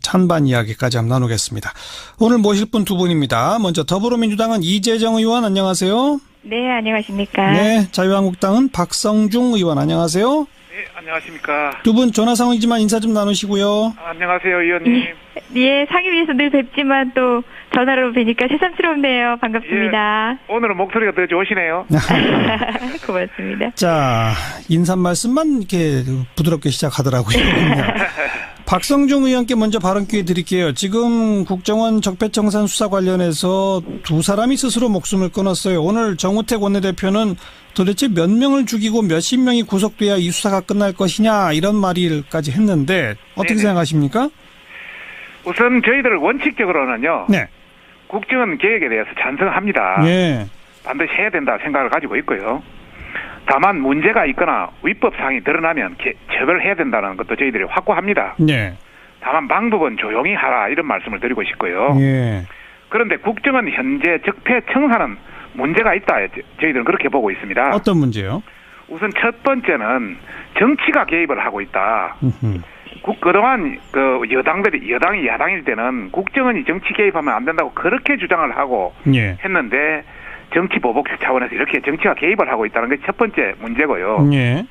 찬반 이야기까지 한번 나누겠습니다. 오늘 모실 분 두 분입니다. 먼저 더불어민주당은 이재정 의원 안녕하세요. 네, 안녕하십니까. 네, 자유한국당은 박성중 의원 안녕하세요. 네, 안녕하십니까. 두 분 전화 상황이지만 인사 좀 나누시고요. 아, 안녕하세요, 의원님. 예, 상임위에서 늘 뵙지만 또 전화로 뵈니까 새삼스럽네요. 반갑습니다. 오늘은 목소리가 더 좋으시네요. 고맙습니다. 자, 인사 말씀만 이렇게 부드럽게 시작하더라고요. 박성중 의원께 먼저 발언 기회 드릴게요. 지금 국정원 적폐청산 수사 관련해서 두 사람이 스스로 목숨을 끊었어요. 오늘 정우택 원내대표는 도대체 몇 명을 죽이고 몇십 명이 구속돼야 이 수사가 끝날 것이냐 이런 말일까지 했는데 어떻게 네네. 생각하십니까? 우선 저희들 원칙적으로는요. 네. 국정원 개혁에 대해서 찬성합니다. 예. 반드시 해야 된다 생각을 가지고 있고요. 다만 문제가 있거나 위법 사항이 드러나면 개- 처벌해야 된다는 것도 저희들이 확고합니다. 네. 다만 방법은 조용히 하라 이런 말씀을 드리고 싶고요. 예. 그런데 국정원 현재 적폐 청산은 문제가 있다. 저- 저희들은 그렇게 보고 있습니다. 어떤 문제요? 우선 첫 번째는 정치가 개입을 하고 있다. 국, 그동안 그 여당들이 여당이 야당일 때는 국정원이 정치 개입하면 안 된다고 그렇게 주장을 하고 예. 했는데 정치 보복 차원에서 이렇게 정치가 개입을 하고 있다는 게 첫 번째 문제고요. 예.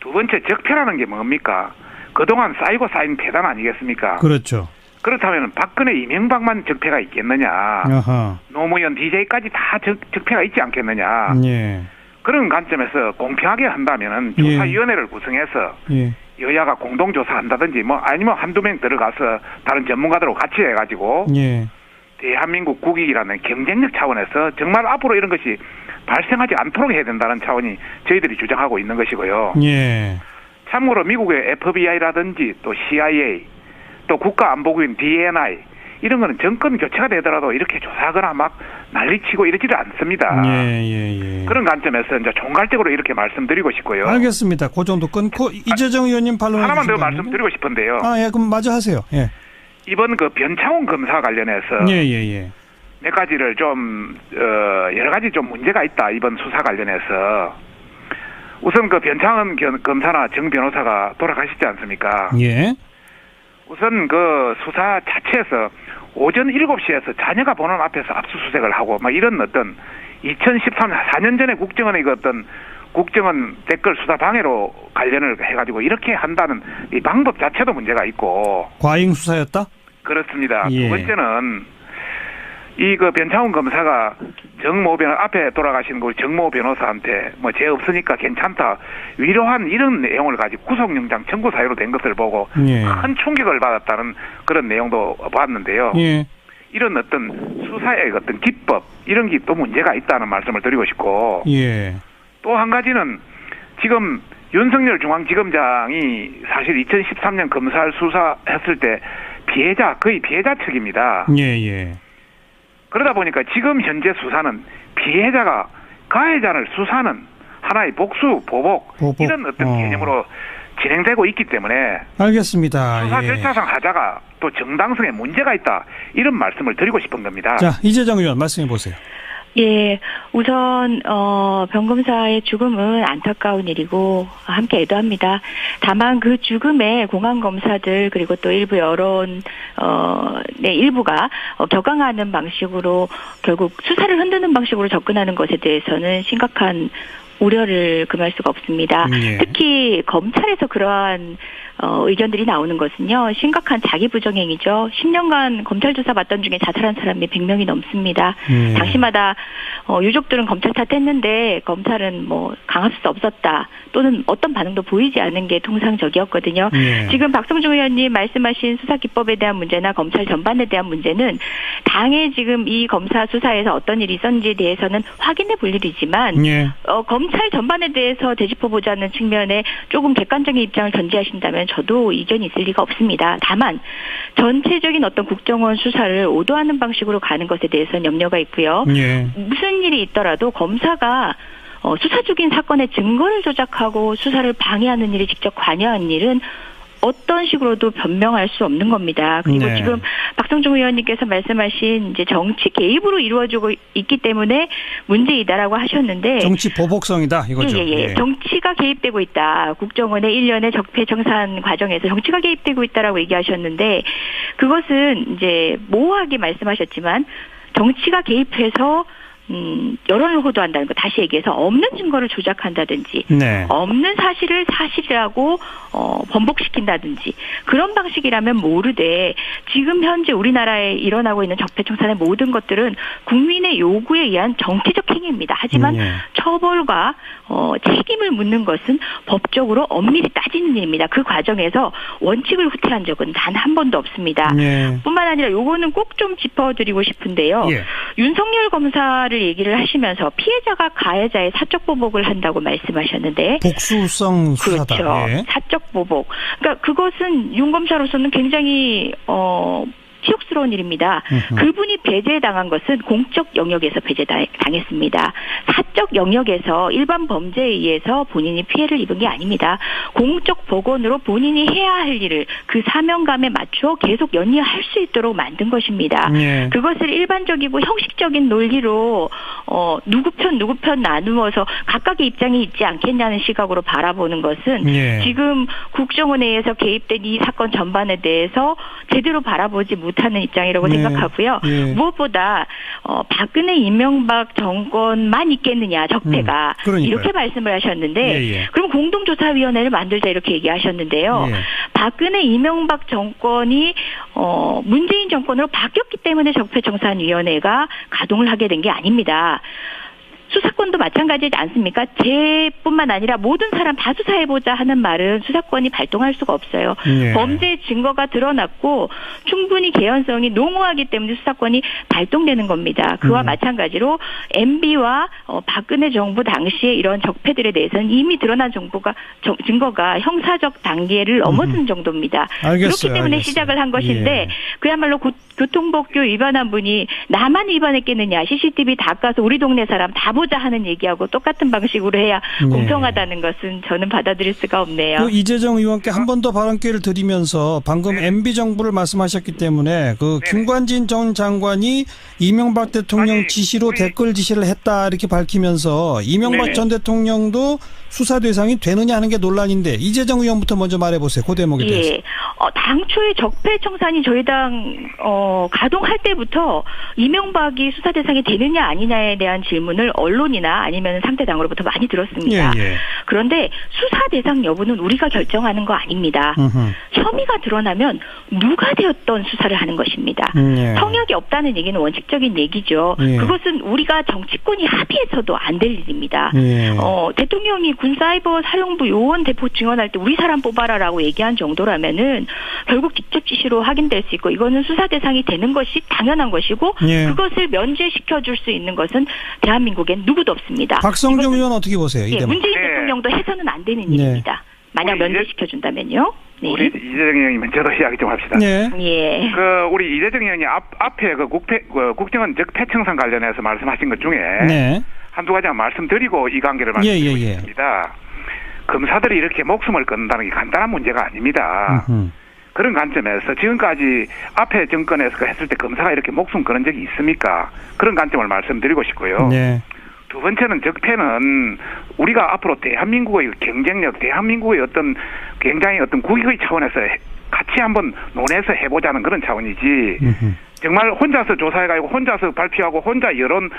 두 번째 적폐라는 게 뭡니까? 그동안 쌓이고 쌓인 폐단 아니겠습니까? 그렇죠. 그렇다면 박근혜 이명박만 적폐가 있겠느냐? 아하. 노무현 DJ까지 다 적, 적폐가 있지 않겠느냐? 예. 그런 관점에서 공평하게 한다면은 예. 조사위원회를 구성해서 예. 여야가 공동 조사한다든지 뭐 아니면 한두 명 들어가서 다른 전문가들하고 같이 해가지고 예. 대한민국 국익이라는 경쟁력 차원에서 정말 앞으로 이런 것이 발생하지 않도록 해야 된다는 차원이 저희들이 주장하고 있는 것이고요. 예. 참고로 미국의 FBI라든지 또 CIA 또 국가안보국인 DNI 이런 거는 정권 교체가 되더라도 이렇게 조사하거나 막 난리치고 이러지를 않습니다. 예, 예, 예. 그런 관점에서 이제 총괄적으로 이렇게 말씀드리고 싶고요. 알겠습니다. 그 정도 끊고 이재정 의원님 반론 하나만 더 말씀드리고 싶은데요. 아, 예, 그럼 마저 하세요. 예. 이번 그 변창훈 검사 관련해서 예, 예, 예. 몇 가지를 좀 어, 여러 가지 좀 문제가 있다 이번 수사 관련해서 우선 그 변창훈 견- 검사나 정 변호사가 돌아가시지 않습니까? 예. 우선 그 수사 자체에서 오전 7시에서 자녀가 보는 앞에서 압수수색을 하고 막 이런 어떤 2013년 4년 전에 국정원의 그 어떤 국정원 댓글 수사 방해로 관련을 해가지고 이렇게 한다는 이 방법 자체도 문제가 있고 과잉 수사였다? 그렇습니다. 예. 두 번째는 이그 변창훈 검사가 정모 변호 앞에 돌아가신 그 정모 변호사한테 뭐 죄 없으니까 괜찮다 위로한 이런 내용을 가지고 구속영장 청구 사유로 된 것을 보고 예. 큰 충격을 받았다는 그런 내용도 봤는데요. 예. 이런 어떤 수사의 어떤 기법 이런 게 또 문제가 있다는 말씀을 드리고 싶고 예. 또한 가지는 지금 윤석열 중앙지검장이 사실 2013년 검찰 수사했을 때 피해자 거의 피해자 측입니다. 예, 예. 그러다 보니까 지금 현재 수사는 피해자가 가해자를 수사는 하나의 복수 보복, 보복, 이런 어떤 어. 개념으로 진행되고 있기 때문에 알겠습니다. 수사 예. 절차상 하자가 또 정당성에 문제가 있다 이런 말씀을 드리고 싶은 겁니다. 자, 이재정 의원 말씀해 보세요. 예, 우선 어 변검사의 죽음은 안타까운 일이고 함께 애도합니다. 다만 그 죽음에 공안 검사들 그리고 또 일부 여론 어네 일부가 어, 격앙하는 방식으로 결국 수사를 흔드는 방식으로 접근하는 것에 대해서는 심각한 우려를 금할 수가 없습니다. 예. 특히 검찰에서 그러한 어, 의견들이 나오는 것은요, 심각한 자기 부정행위죠. 10년간 검찰 조사 받던 중에 자살한 사람이 100명이 넘습니다. 예. 당시마다 어, 유족들은 검찰 탓했는데 검찰은 뭐 강할 수 없었다 또는 어떤 반응도 보이지 않은 게 통상적이었거든요. 예. 지금 박성중 의원님 말씀하신 수사 기법에 대한 문제나 검찰 전반에 대한 문제는 당의 지금 이 검사 수사에서 어떤 일이 있었는지에 대해서는 확인해 볼 일이지만 예. 어, 검찰 전반에 대해서 되짚어 보자는 측면에 조금 객관적인 입장을 전제하신다면 저도 이견이 있을 리가 없습니다. 다만 전체적인 어떤 국정원 수사를 오도하는 방식으로 가는 것에 대해서는 염려가 있고요. 예. 무슨 일이 있더라도 검사가 어, 수사 중인 사건의 증거를 조작하고 수사를 방해하는 일에 직접 관여한 일은 어떤 식으로도 변명할 수 없는 겁니다. 그리고 네. 지금 박성중 의원님께서 말씀하신 이제 정치 개입으로 이루어지고 있기 때문에 문제이다라고 하셨는데 정치 보복성이다 이거죠. 예, 예, 예. 정치가 개입되고 있다. 국정원의 일련의 적폐 청산 과정에서 정치가 개입되고 있다라고 얘기하셨는데 그것은 이제 모호하게 말씀하셨지만 정치가 개입해서 음, 여론을 호도한다는 거 다시 얘기해서 없는 증거를 조작한다든지 네. 없는 사실을 사실이라고 어, 번복시킨다든지 그런 방식이라면 모르되 지금 현재 우리나라에 일어나고 있는 적폐청산의 모든 것들은 국민의 요구에 의한 정치적 행위입니다. 하지만 음, 예. 처벌과 어, 책임을 묻는 것은 법적으로 엄밀히 따지는 일입니다. 그 과정에서 원칙을 후퇴한 적은 단 한 번도 없습니다. 예. 뿐만 아니라 요거는 꼭 좀 짚어드리고 싶은데요. 예. 윤석열 검사를 얘기를 하시면서 피해자가 가해자의 사적 보복을 한다고 말씀하셨는데 복수성 수사다. 그렇죠. 예. 사적 보복. 그러니까 그것은 윤 검사로서는 굉장히 어 치욕스러운 일입니다. 그분이 배제당한 것은 공적 영역에서 배제당했습니다. 사적 영역에서 일반 범죄에 의해서 본인이 피해를 입은 게 아닙니다. 공적 복원으로 본인이 해야 할 일을 그 사명감에 맞춰 계속 연이할 수 있도록 만든 것입니다. 예. 그것을 일반적이고 형식적인 논리로 어 누구 편 누구 편 나누어서 각각의 입장이 있지 않겠냐는 시각으로 바라보는 것은 예. 지금 국정원에 의해서 개입된 이 사건 전반에 대해서 제대로 바라보지 못 하는 입장이라고 네. 생각하고요. 예. 무엇보다 어 박근혜 이명박 정권만 있겠느냐 적폐가 음. 이렇게 말씀을 하셨는데 예, 예. 그럼 공동조사위원회를 만들자 이렇게 얘기하셨는데요. 예. 박근혜 이명박 정권이 어 문재인 정권으로 바뀌었기 때문에 적폐청산위원회가 가동을 하게 된 게 아닙니다. 수사권도 마찬가지지 않습니까? 제뿐만 아니라 모든 사람 다 수사해보자 하는 말은 수사권이 발동할 수가 없어요. 예. 범죄 증거가 드러났고 충분히 개연성이 농후하기 때문에 수사권이 발동되는 겁니다. 그와 음. 마찬가지로 MB와 어, 박근혜 정부 당시에 이런 적폐들에 대해서는 이미 드러난 정보가 정- 증거가 형사적 단계를 넘어선 정도입니다. 알겠어요, 그렇기 때문에 알겠어요. 시작을 한 것인데 예. 그야말로 고- 교통법규 위반한 분이 나만 위반했겠느냐 CCTV 다 까서 우리 동네 사람 다 보자 하는 얘기하고 똑같은 방식으로 해야 네. 공평하다는 것은 저는 받아들일 수가 없네요. 그 이재정 의원께 한 번 더 발언 기회를 드리면서 방금 네. MB 정부를 말씀하셨기 때문에 그 네네. 김관진 전 장관이 이명박 대통령 아니, 지시로 우리- 댓글 지시를 했다 이렇게 밝히면서 이명박. 전 대통령도 수사 대상이 되느냐 하는 게 논란인데 이재정 의원부터 먼저 말해보세요. 그 대목에 대해서. 예. 어, 당초에 적폐청산이 저희 당, 어, 가동할 때부터 이명박이 수사 대상이 되느냐 아니냐에 대한 질문을 언론이나 아니면 상대 당으로부터 많이 들었습니다. 예, 예. 그런데 수사 대상 여부는 우리가 결정하는 거 아닙니다. 음흠. 혐의가 드러나면 누가 되었던 수사를 하는 것입니다. 음, 예. 성역이 없다는 얘기는 원칙적인 얘기죠. 예. 그것은 우리가 정치권이 합의해서도 안 될 일입니다. 예. 어, 대통령이 군사이버 사령부 요원 대포 증언할 때 우리 사람 뽑아라라고 얘기한 정도라면은 결국 직접 지시로 확인될 수 있고 이거는 수사 대상이 되는 것이 당연한 것이고 예. 그것을 면제시켜 줄 수 있는 것은 대한민국엔 누구도 없습니다. 박성종 이것은- 의원 어떻게 보세요? 이 예. 문재인 네. 대통령도 해서는 안 되는 네. 일입니다. 만약 면제시켜 준다면요. 네. 우리 이재정 의원님은 저도 이야기 좀 합시다. 예. 예. 그 우리 이재정 의원이 앞 앞에 그 국회 그 국정원 적폐청산 관련해서 말씀하신 것 중에 네. 한두 가지만 말씀드리고 이 관계를 예, 말씀드리고 예, 예. 있습니다. 검사들이 이렇게 목숨을 끊는다는 게 간단한 문제가 아닙니다. 음흠. 그런 관점에서 지금까지 앞에 정권에서 했을 때 검사가 이렇게 목숨 끊은 적이 있습니까? 그런 관점을 말씀드리고 싶고요. 네. 두 번째는 적폐는 우리가 앞으로 대한민국의 경쟁력, 대한민국의 어떤 굉장히 어떤 국익의 차원에서 해- 같이 한번 논해서 해보자는 그런 차원이지. 음흠. 정말 혼자서 조사해가지고 혼자서 발표하고 혼자 여론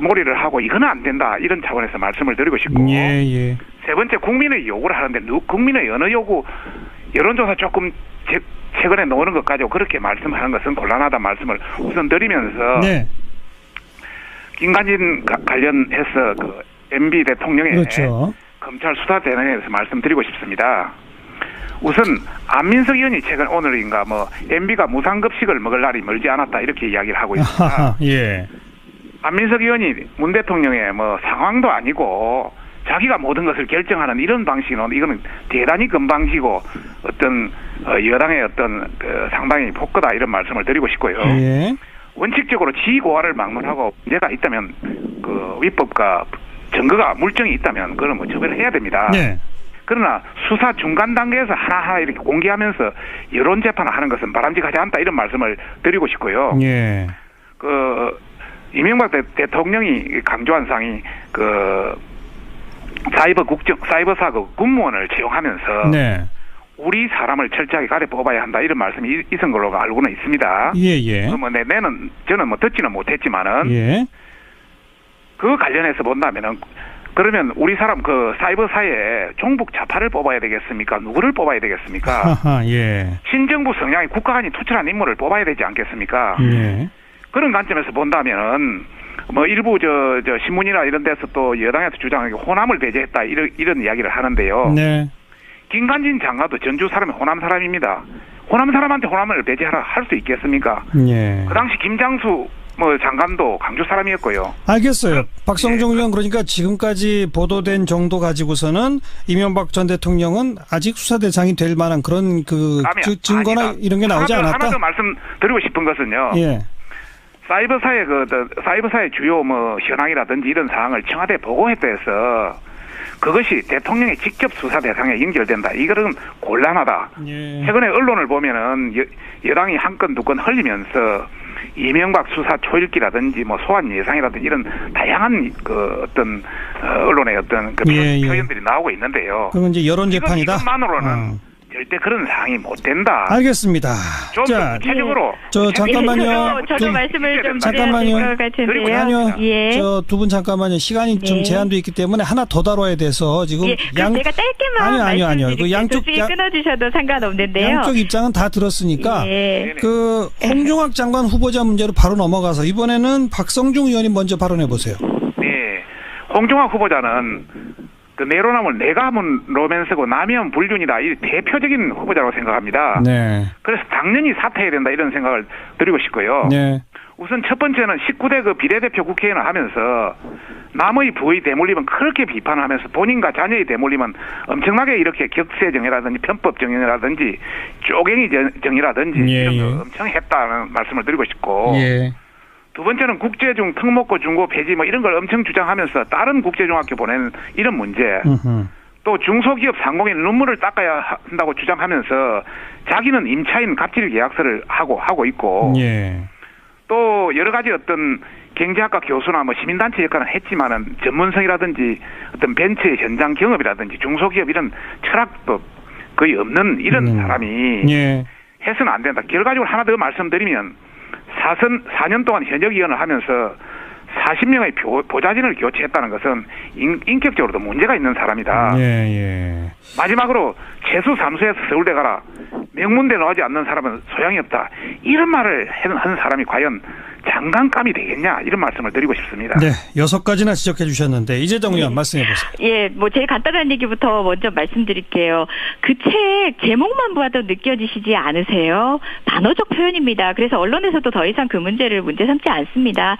몰이를 하고 이거는 안 된다 이런 차원에서 말씀을 드리고 싶고 예, 예. 세 번째 국민의 요구를 하는데 누- 국민의 어느 요구 여론조사 조금 제- 최근에 나오는 것 가지고 그렇게 말씀하는 것은 곤란하다 말씀을 우선 드리면서 네. 김관진 가- 관련해서 그 MB 대통령의 그렇죠. 검찰 수사 대응에서 말씀드리고 싶습니다. 우선 안민석 의원이 최근 오늘인가 뭐 MB가 무상급식을 먹을 날이 멀지 않았다 이렇게 이야기를 하고 있습니다. 예. 안민석 의원이 문 대통령의 뭐 상황도 아니고 자기가 모든 것을 결정하는 이런 방식은 이거는 대단히 건방지고 어떤 어, 여당의 어떤 그 상당히 폭거다 이런 말씀을 드리고 싶고요. 예. 원칙적으로 지고화를 막론하고 문제가 있다면 그 위법과 증거가 물증이 있다면 그건 뭐 처벌해야 됩니다. 네. 그러나 수사 중간 단계에서 하나하나 이렇게 공개하면서 여론 재판을 하는 것은 바람직하지 않다 이런 말씀을 드리고 싶고요. 예. 그 이명박 대, 대통령이 강조한 사항이 그 사이버 국정 사이버 사고 군무원을 채용하면서 네. 우리 사람을 철저하게 가려 뽑아야 한다 이런 말씀이 있- 있은 걸로 알고는 있습니다. 예, 예. 뭐 내, 내는 저는 뭐 듣지는 못했지만은 예. 그 관련해서 본다면은 그러면 우리 사람 그 사이버 사에 종북 좌파를 뽑아야 되겠습니까? 누구를 뽑아야 되겠습니까? 하하, 예. 신정부 성향이 국가 간이 투철한 인물을 뽑아야 되지 않겠습니까? 예. 그런 관점에서 본다면은 뭐 일부 저, 저 신문이나 이런 데서 또 여당에서 주장하는 게 호남을 배제했다 이런 이런 이야기를 하는데요. 네. 김관진 장관도 전주 사람이 호남 사람입니다. 호남 사람한테 호남을 배제하라 할 수 있겠습니까? 예. 그 당시 김장수 뭐 장관도 강주 사람이었고요. 알겠어요. 박성종 예. 의원 그러니까 지금까지 보도된 정도 가지고서는 이명박 전 대통령은 아직 수사 대상이 될 만한 그런 그 증거나 아니다. 이런 게 나오지 하나 더, 않았다. 하나 더 말씀드리고 싶은 것은요. 예. 사이버사의 그 저, 사이버사의 주요 뭐 현황이라든지 이런 사항을 청와대에 보고했다 해서 그것이 대통령의 직접 수사 대상에 연결된다. 이거는 곤란하다. 예. 최근에 언론을 보면은 여, 여당이 한 건 두 건 흘리면서 이명박 수사 초읽기라든지 뭐 소환 예상이라든지 이런 다양한 그 어떤 어, 언론의 어떤 그 예, 예. 표현들이 나오고 있는데요. 그건 이제 여론 재판이다. 이것- 이것만으로는 어. 절대 그런 사항이 못 된다. 알겠습니다. 좀 자, 구체적으로 저 잠깐만요. 저도, 좀- 말씀을 좀 잠깐만요. 아니요. 예. 저두 분 잠깐만요. 시간이 좀 네. 제한도 있기 때문에 하나 더 다뤄야 돼서 지금 예, 그럼 제가 짧게만 아니요, 아니요, 아니요. 그. 양쪽 도중에 양- 끊어 주셔도 상관없는데요. 양쪽 입장은 다 들었으니까 예. 그 홍종학 장관 후보자 문제로 바로 넘어가서 이번에는 박성중 의원이 먼저 발언해 보세요. 네. 홍종학 후보자는 그 내로남을 내가문 로맨스고 남이면 불륜이다. 이 대표적인 후보자라고 생각합니다. 네. 그래서 당연히 사퇴해야 된다 이런 생각을 드리고 싶고요. 네. 우선 첫 번째는 19대 그 비례대표 국회의원을 하면서 남의 부의 대물림은 그렇게 비판하면서 본인과 자녀의 대물림은 엄청나게 이렇게 격세정이라든지 편법정이라든지 쪼갱이 정- 정이라든지 예, 이런 거 예. 엄청 했다는 말씀을 드리고 싶고 예. 두 번째는 국제중 특목고 중고 폐지 뭐 이런 걸 엄청 주장하면서 다른 국제중학교 보내는 이런 문제. 또 중소기업 상공의 눈물을 닦아야 한다고 주장하면서 자기는 임차인 갑질 계약서를 하고 하고 있고 예. 또 여러 가지 어떤 경제학과 교수나 뭐 시민단체 역할은 했지만은 전문성이라든지 어떤 벤처의 현장 경험이라든지 중소기업 이런 철학도 거의 없는 이런 음. 사람이 예. 해서는 안 된다. 결과적으로 하나 더 말씀드리면 사선 4년 동안 현역 의원을 하면서 40명의 보좌진을 교체했다는 것은 인, 인격적으로도 문제가 있는 사람이다. 예, 예. 마지막으로 재수 삼수에서 서울대 가라. 명문대 나오지 않는 사람은 소양이 없다. 이런 말을 하는 사람이 과연 장관감이 되겠냐 이런 말씀을 드리고 싶습니다. 네. 여섯 가지나 지적해 주셨는데 이재정 의원 말씀해 보세요. 예, 뭐 제일 간단한 얘기부터 먼저 말씀드릴게요. 그 책 제목만 봐도 느껴지시지 않으세요? 단어적 표현입니다. 그래서 언론에서도 더 이상 그 문제를 문제 삼지 않습니다.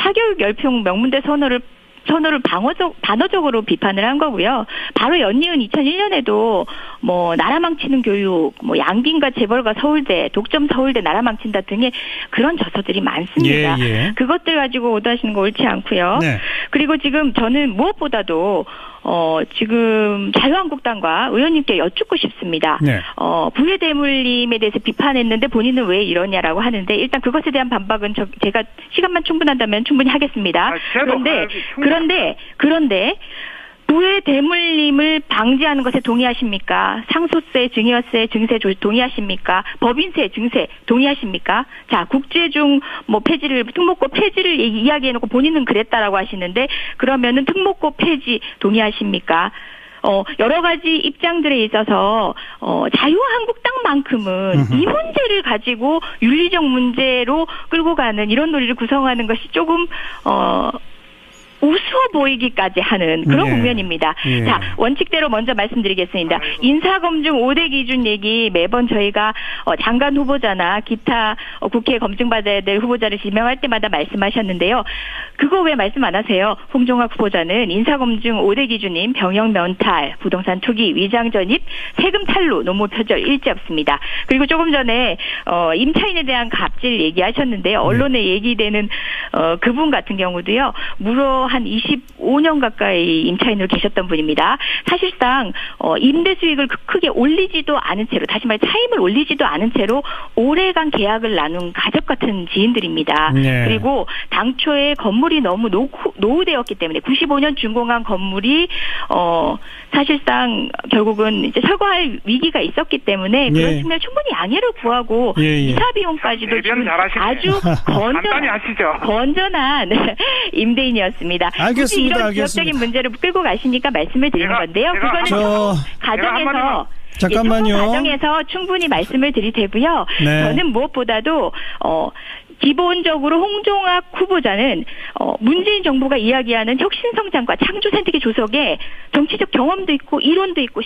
사교육 열평 명문대 선호를 선호를 방어적 단어적으로 비판을 한 거고요. 바로 연이은 2001년에도 뭐 나라 망치는 교육, 뭐 양빈과 재벌과 서울대, 독점 서울대 나라 망친다 등의 그런 저서들이 많습니다. 예, 예. 그것들 가지고 오다시는 거 옳지 않고요. 네. 그리고 지금 저는 무엇보다도 어 지금 자유한국당과 의원님께 여쭙고 싶습니다. 네. 어 부의 대물림에 대해서 비판했는데 본인은 왜 이러냐라고 하는데 일단 그것에 대한 반박은 저, 제가 시간만 충분한다면 충분히 하겠습니다. 아, 그런데 충분합니다. 그런데 그런데 부의 대물림을 방지하는 것에 동의하십니까? 상속세, 증여세, 증세 조- 동의하십니까? 법인세, 증세 동의하십니까? 자, 국제중 뭐 폐지를 특목고 폐지를 이- 이야기해놓고 본인은 그랬다라고 하시는데 그러면은 특목고 폐지 동의하십니까? 어, 여러 가지 입장들에 있어서, 어, 자유한국당만큼은. 이 문제를 가지고 윤리적 문제로 끌고 가는 이런 논리를 구성하는 것이 조금, 어, 우스워 보이기까지 하는 그런 예. 국면입니다. 예. 자, 원칙대로 먼저 말씀드리겠습니다. 인사검증 5대 기준 얘기 매번 저희가 어, 장관 후보자나 기타 어, 국회에 검증받아야 될 후보자를 지명할 때마다 말씀하셨는데요. 그거 왜 말씀 안 하세요? 홍종학 후보자는 인사검증 5대 기준인 병역 면탈, 부동산 투기, 위장 전입, 세금 탈루, 노무 표절 일제 없습니다. 그리고 조금 전에 어, 임차인에 대한 갑질 얘기하셨는데요. 언론에 얘기되는 어, 그분 같은 경우도요. 무려 한 25년 가까이 임차인으로 계셨던 분입니다. 사실상 어, 임대 수익을 크- 크게 올리지도 않은 채로 다시 말해 차임을 올리지도 않은 채로 오래간 계약을 나눈 가족 같은 지인들입니다. 네. 그리고 당초에 건물이 너무 노후, 노후되었기 때문에 95년 준공한 건물이 어 사실상 결국은 이제 철거할 위기가 있었기 때문에 그런 예. 측면 충분히 양해를 구하고 예, 예. 이사 비용까지도. 아주 간단히 건전 하시죠. 건전한 임대인이었습니다. 굳이 알겠습니다, 이런 알겠습니다. 지역적인 문제를 끌고 가시니까 말씀을 드리는 제가- 건데요. 제가 그거는 저- 가정에서 잠깐만요. 예, 과정에서 충분히 말씀을 드릴 테고요. 네. 저는 무엇보다도 어 기본적으로 홍종학 후보자는 어 문재인 정부가 이야기하는 혁신성장과 창조생태계 조성에 정치적 경험도 있고 이론도 있고